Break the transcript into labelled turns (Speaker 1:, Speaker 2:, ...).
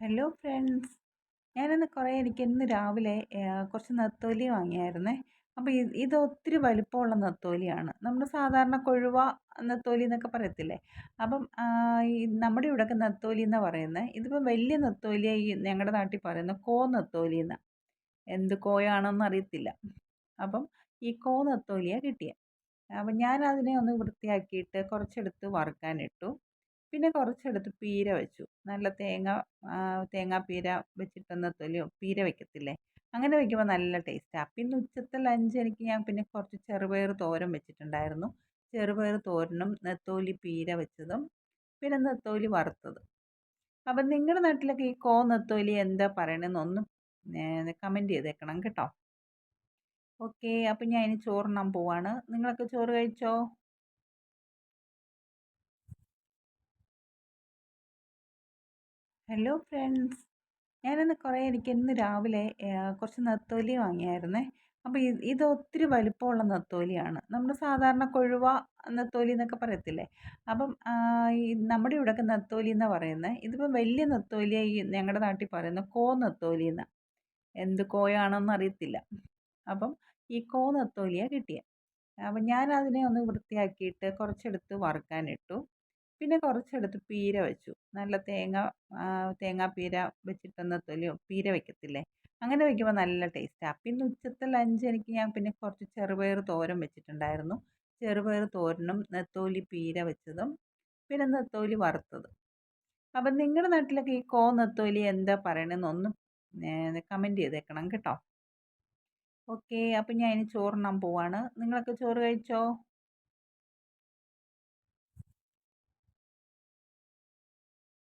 Speaker 1: Hello friends ഞാനിന്ന് കുറേ എനിക്ക് ഇന്ന് രാവിലെ കുറച്ച് നെത്തോലി വാങ്ങിയായിരുന്നേ. അപ്പോൾ ഇത് ഒത്തിരി വലുപ്പമുള്ള നെത്തോലിയാണ്. നമ്മൾ സാധാരണ കൊഴുവ നെത്തോലി എന്നൊക്കെ പറയത്തില്ലേ? അപ്പം നമ്മുടെ ഇവിടെയൊക്കെ നെത്തോലി എന്നാണ് പറയുന്നത് ഇതിപ്പം വലിയ നത്തോലിയായി ഞങ്ങളുടെ നാട്ടിൽ പറയുന്നത് കോ നെത്തോലി എന്നാണ് എന്ത് കോയാണെന്ന് അറിയത്തില്ല. അപ്പം ഈ കോ നെത്തോലിയാണ് കിട്ടിയത് അപ്പം ഞാനതിനെ ഒന്ന് വൃത്തിയാക്കിയിട്ട് കുറച്ചെടുത്ത് വറുക്കാനിട്ടു. പിന്നെ കുറച്ചെടുത്ത് പീര വെച്ചു. നല്ല തേങ്ങ തേങ്ങാപ്പീര വെച്ചിട്ടൊന്ന് തൊലിയോ പീര വെക്കത്തില്ലേ? അങ്ങനെ വെക്കുമ്പോൾ നല്ല ടേസ്റ്റാണ് പിന്നെ ഉച്ചത്തെ ലഞ്ച് എനിക്ക് ഞാൻ പിന്നെ കുറച്ച് ചെറുപയർ തോരൻ വെച്ചിട്ടുണ്ടായിരുന്നു. ചെറുപയർ തോരനും നെത്തോലി പീര വെച്ചതും പിന്നെ നെത്തോലി വറുത്തത്. അപ്പം നിങ്ങളുടെ നാട്ടിലൊക്കെ ഈ കോ നെത്തോലി എന്താ പറയണമെന്ന് ഒന്ന് കമന്റ് ചെയ്തേക്കണം കേട്ടോ. ഓക്കെ അപ്പം ഞാൻ ഇനി ചോറുണ്ണാൻ പോവാണ്. നിങ്ങളൊക്കെ ചോറ് കഴിച്ചോ? ഹലോ ഫ്രണ്ട്സ് ഞാനിന്ന് കുറേ എനിക്ക് ഇന്ന് രാവിലെ കുറച്ച് നത്തോലി വാങ്ങിയായിരുന്നു. അപ്പോൾ ഇത് ഒത്തിരി വലിപ്പമുള്ള നത്തോലിയാണ്. നമ്മൾ സാധാരണ കൊഴുവ നെത്തോലി എന്നൊക്കെ പറയത്തില്ലേ? അപ്പം നമ്മുടെ ഇവിടെയൊക്കെ നത്തോലി എന്നാണ് പറയുന്നത് ഇതിപ്പം വലിയ നെത്തോലിയാണ് ഈ ഞങ്ങളുടെ നാട്ടിൽ പറയുന്ന കോ നെത്തോലി എന്നാണ് എന്ത് കോയാണെന്ന് അറിയത്തില്ല. അപ്പം ഈ കോ നെത്തോലിയാണ് കിട്ടിയത് അപ്പം ഞാനതിനെ ഒന്ന് വൃത്തിയാക്കിയിട്ട് കുറച്ചെടുത്ത് വറുക്കാനിട്ടു. പിന്നെ കുറച്ചെടുത്ത് പീര വെച്ചു. നല്ല തേങ്ങ തേങ്ങാപ്പീര വെച്ചിട്ടൊന്ന് നെത്തോലിയോ പീര വെക്കത്തില്ലേ? അങ്ങനെ വെക്കുമ്പോൾ നല്ല ടേസ്റ്റാണ് പിന്നെ ഉച്ചത്തെ ലഞ്ച് എനിക്ക് ഞാൻ പിന്നെ കുറച്ച് ചെറുപയർ തോരൻ വെച്ചിട്ടുണ്ടായിരുന്നു. ചെറുപയർ തോരനും നെത്തോലി പീര വെച്ചതും പിന്നെ നെത്തോലി വറുത്തതും. അപ്പം നിങ്ങളുടെ നാട്ടിലൊക്കെ ഈ കോ നെത്തോലി എന്താ പറയണമെന്ന് ഒന്ന് കമന്റ് ചെയ്തേക്കണം കേട്ടോ. ഓക്കെ അപ്പം ഞാൻ ഇനി ചോറുണ്ണാൻ പോവാണ്. നിങ്ങളൊക്കെ ചോറ് കഴിച്ചോ?